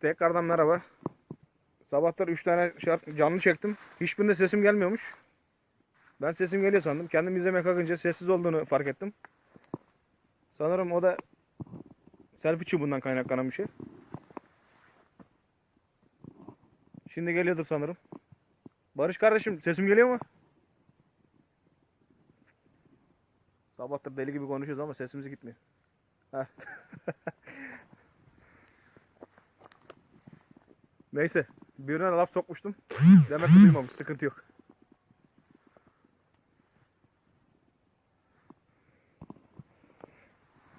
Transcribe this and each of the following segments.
Tekrardan merhaba. Sabahlar 3 tane şarkı canlı çektim. Hiçbirinde sesim gelmiyormuş. Ben sesim geliyor sandım. Kendim izlemeye kalkınca sessiz olduğunu fark ettim. Sanırım o da selfie çubuğundan kaynaklanan bir şey. Şimdi geliyordur sanırım. Barış kardeşim sesim geliyor mu? Sabahtır deli gibi konuşuyoruz ama sesimiz gitmiyor. Heh. Neyse. Birine laf sokmuştum. Demek ki duymamış. Sıkıntı yok.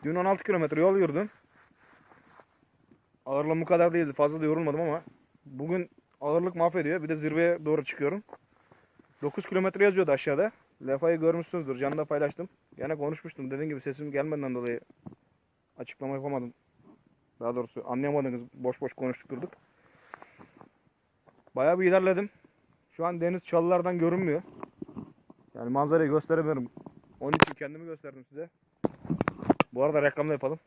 Dün 16 kilometre yol yürüdüm. Ağırlığım bu kadar değildi. Fazla da yorulmadım ama bugün ağırlık mahvediyor. Bir de zirveye doğru çıkıyorum. 9 kilometre yazıyordu aşağıda. Lefayı görmüşsünüzdür. Canlı paylaştım. Gene konuşmuştum. Dediğim gibi sesim gelmeden dolayı açıklama yapamadım. Daha doğrusu anlayamadınız. Boş boş konuştuk durduk. Bayağı bir ilerledim. Şu an deniz çalılardan görünmüyor. Yani manzarayı gösteremiyorum. Onun için kendimi gösterdim size. Bu arada reklamda yapalım.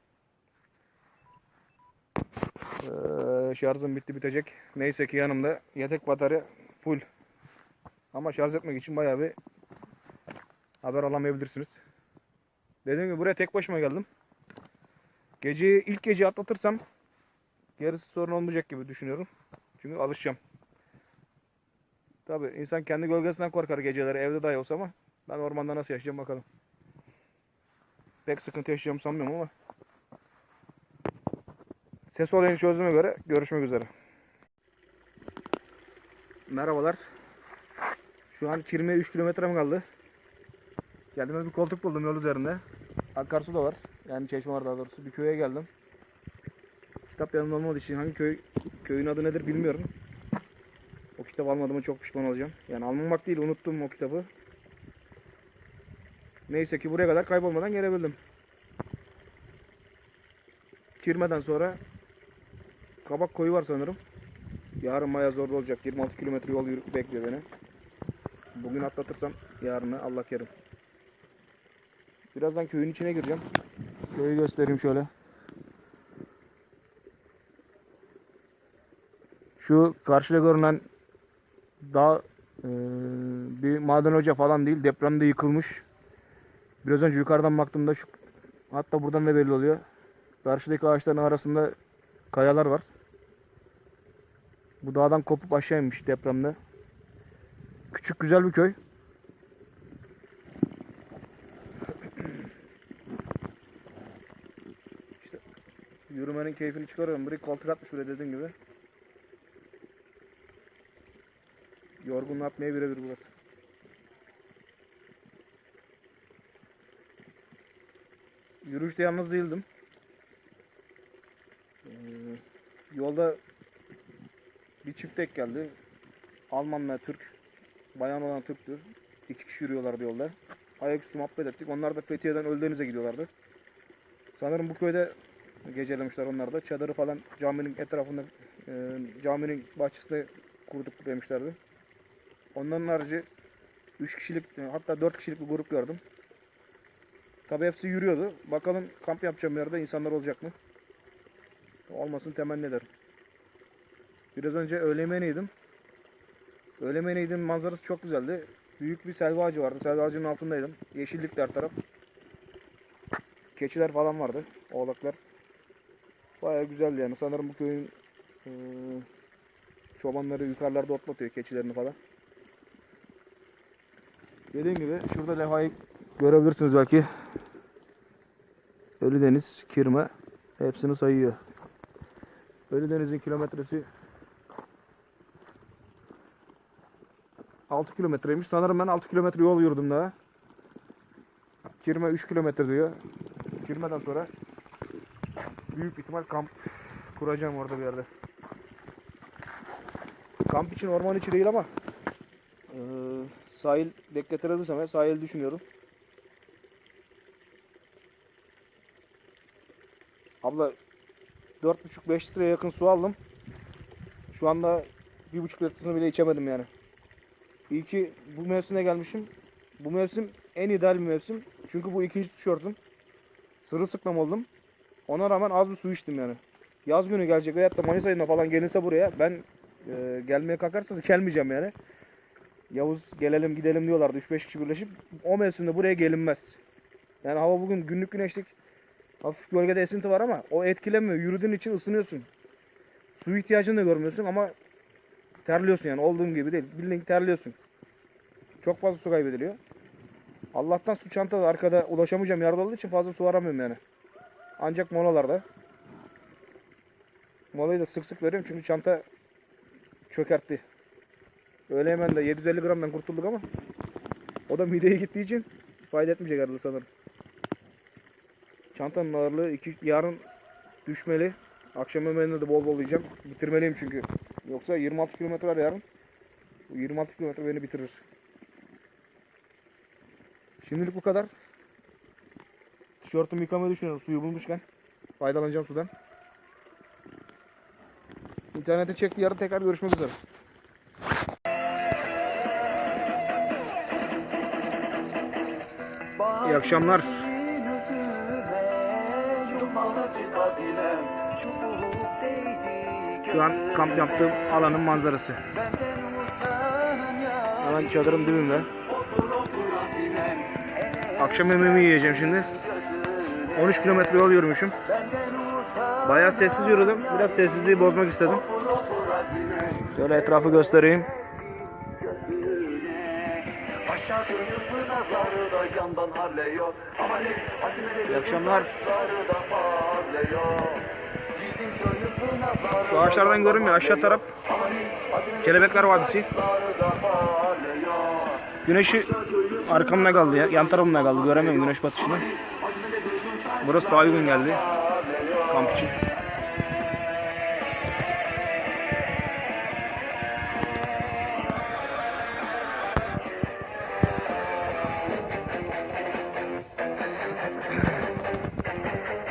Ee, şarjım bitti bitecek. Neyse ki yanımda yedek batarya full. Ama şarj etmek için bayağı bir haber alamayabilirsiniz. Dediğim gibi buraya tek başıma geldim. Geceyi ilk gece atlatırsam gerisi sorun olmayacak gibi düşünüyorum. Çünkü alışacağım. Tabi insan kendi gölgesinden korkar geceleri evde dahi olsa ama ben ormanda nasıl yaşayacağım bakalım. Pek sıkıntı yaşayacağımı sanmıyorum ama ses olayını çözdüğüme göre görüşmek üzere. Merhabalar. Şu an Kirmi'ye 3 kilometrem kaldı. Kendime bir koltuk buldum yol üzerinde. Akarsu da var. Yani çeşme var daha doğrusu. Bir köye geldim. Kitap yanımda olmadığı için hangi köy köyün adı nedir bilmiyorum. O kitabı almadığıma çok pişman olacağım. Yani almamak değil unuttum o kitabı. Neyse ki buraya kadar kaybolmadan gelebildim. Kirmeden sonra Kabak koyu var sanırım. Yarın bayağı zor olacak. 26 kilometre yol yürü bekliyor beni. Bugün atlatırsam yarını Allah kerim. Birazdan köyün içine gireceğim. Köyü göstereyim şöyle. Şu karşıda görünen dağ e, bir maden hoca falan değil. Depremde yıkılmış. Biraz önce yukarıdan baktığımda şu hatta buradan da belli oluyor. Karşıdaki ağaçların arasında kayalar var. Bu dağdan kopup aşağı inmiş depremde. Küçük güzel bir köy. Yürümenin keyfini çıkarıyorum. Buraya koltuk atmış bile dediğim gibi. Yorgunluğu atmaya birebir burası. Yürüyüşte yalnız değildim. Ee, yolda bir çift tek geldi. Almanla Türk. Bayan olan Türktü. İki kişi yürüyorlardı yolda. Ayaküstü muhabbet ettik. Onlar da Fethiye'den Ölüdeniz'e gidiyorlardı. Sanırım bu köyde gecelemişler onlar da. Çadırı falan caminin etrafında e, caminin bahçesinde kurduk demişlerdi. Onların harici 3 kişilik e, hatta 4 kişilik bir grup gördüm. Tabi hepsi yürüyordu. Bakalım kamp yapacağım yerde insanlar olacak mı? Olmasın temenni ederim. Biraz önce öğle yemeğini. Öğle yemeğini manzarası çok güzeldi. Büyük bir selva ağacı vardı. Selva ağacının altındaydım. Yeşillikti her taraf. Keçiler falan vardı. Oğlaklar. Bayağı güzeldi yani. Sanırım bu köyün eee, çobanları yukarılarda otlatıyor keçilerini falan. Dediğim gibi şurada levhayı görebilirsiniz belki. Ölüdeniz, Kirme hepsini sayıyor. Ölüdeniz'in kilometresi 6 kilometreymiş. Sanırım ben 6 kilometre yol yürüdüm daha. Kirme 3 kilometre diyor. Kirmeden sonra büyük ihtimal kamp kuracağım orada bir yerde. Kamp için orman içi değil ama eee, sahil bekletebilirsem eğer sahil düşünüyorum. Abla 4,5-5 litreye yakın su aldım. Şu anda 1,5 litresini bile içemedim yani. İyi ki bu mevsime gelmişim. Bu mevsim en ideal bir mevsim. Çünkü bu ikinci tişörtüm. Sırılsıklam oldum. Ona rağmen az bir su içtim yani. Yaz günü gelecek veyahut da Mayıs ayında falan gelirse buraya ben e, gelmeye kalkarsanız gelmeyeceğim yani. Yavuz gelelim gidelim diyorlardı 3-5 kişi birleşip. O mevsimde buraya gelinmez. Yani hava bugün günlük güneşlik. Hafif gölgede esinti var ama o etkilemiyor. Yürüdüğün için ısınıyorsun. Su ihtiyacını da görmüyorsun ama terliyorsun yani olduğun gibi değil. Bildiğin terliyorsun. Çok fazla su kaybediliyor. Allah'tan su çantada arkada ulaşamayacağım yerde olduğu için fazla su aramıyorum yani. Ancak molalarda. Molayı da sık sık veriyorum çünkü çanta çökertti. Öyle hemen de 750 gramdan kurtulduk ama o da mideye gittiği için fayda etmeyecek herhalde sanırım. Çantanın ağırlığı iki, yarın düşmeli. Akşam yemeğinde de bol bol yiyeceğim. Bitirmeliyim çünkü. Yoksa 26 kilometre var yarın. Bu 26 kilometre beni bitirir. Şimdilik bu kadar. Tişörtümü yıkamayı düşünüyorum suyu bulmuşken. Faydalanacağım sudan. İnternete çekti yarın tekrar görüşmek üzere. İyi akşamlar. Şu an kamp yaptığım alanın manzarası. Hemen çadırın dibinde. Akşam yemeğimi yiyeceğim şimdi. 13 kilometre yol yürümüşüm. Bayağı sessiz yürüdüm. Biraz sessizliği bozmak istedim. Şöyle etrafı göstereyim. İyi akşamlar. Şu ağaçlardan görünmüyor. Aşağı taraf Kelebekler Vadisi. Güneşi arkamda kaldı ya. Yan tarafımda kaldı. Göremiyorum güneş batışını. Burası daha uygun geldi. Kamp için.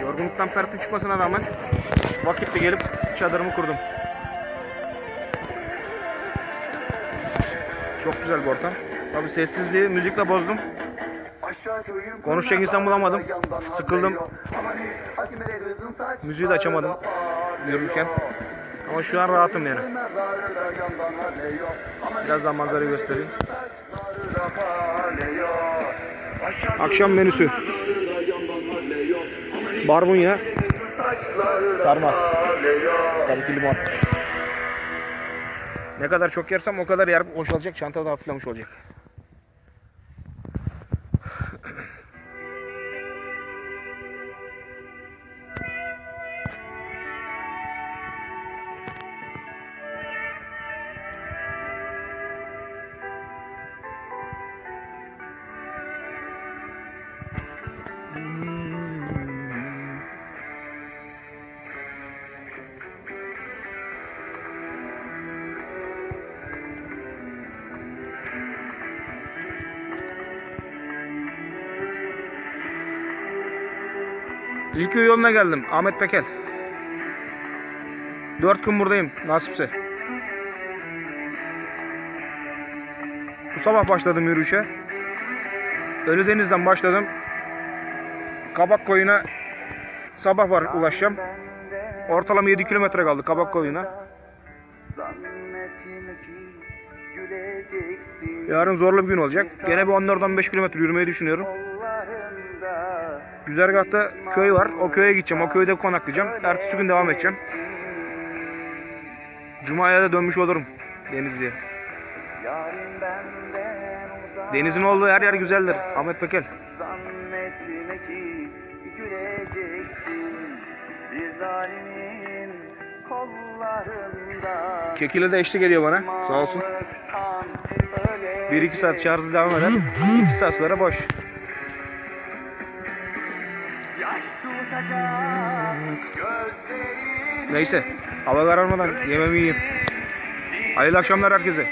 Yorgunluktan pertim çıkmasına rağmen vakitle gelip çadırımı kurdum. Çok güzel bir ortam. Tabi sessizliği müzikle bozdum. Konuşacak insan bulamadım. Sıkıldım. Müziği de açamadım yürürken. Ama şu an rahatım yani. Biraz daha manzarayı göstereyim. Akşam menüsü. Barbunya, Sarma. tabii ki limon. Ne kadar çok yersem o kadar yer boşalacak. Çanta da hafiflemiş olacak. İlköy yoluna geldim. Ahmet Pekel. Dört gün buradayım. Nasipse. Bu sabah başladım yürüyüşe. Ölüdeniz'den başladım. Kabak koyuna sabah var ulaşacağım. Ortalama 7 kilometre kaldı kabak koyuna. Yarın zorlu bir gün olacak. Gene bir 14-15 kilometre yürümeyi düşünüyorum. Güzergahta köy var. O köye gideceğim. O köyde konaklayacağım. Ertesi gün devam edeceğim. Cuma'ya da dönmüş olurum Denizli'ye. Denizin olduğu her yer güzeldir. Ahmet Pekel. Zannetme ki güleceksin Bir zalimin kollarında Kekile de eşlik ediyor bana. Sağ olsun. Mağlıktan öyle 1-2 saat şarjı devam eder. 2 saat sonra boş. Neyse. Hava kararmadan yememi yiyeyim. Hayırlı akşamlar herkese.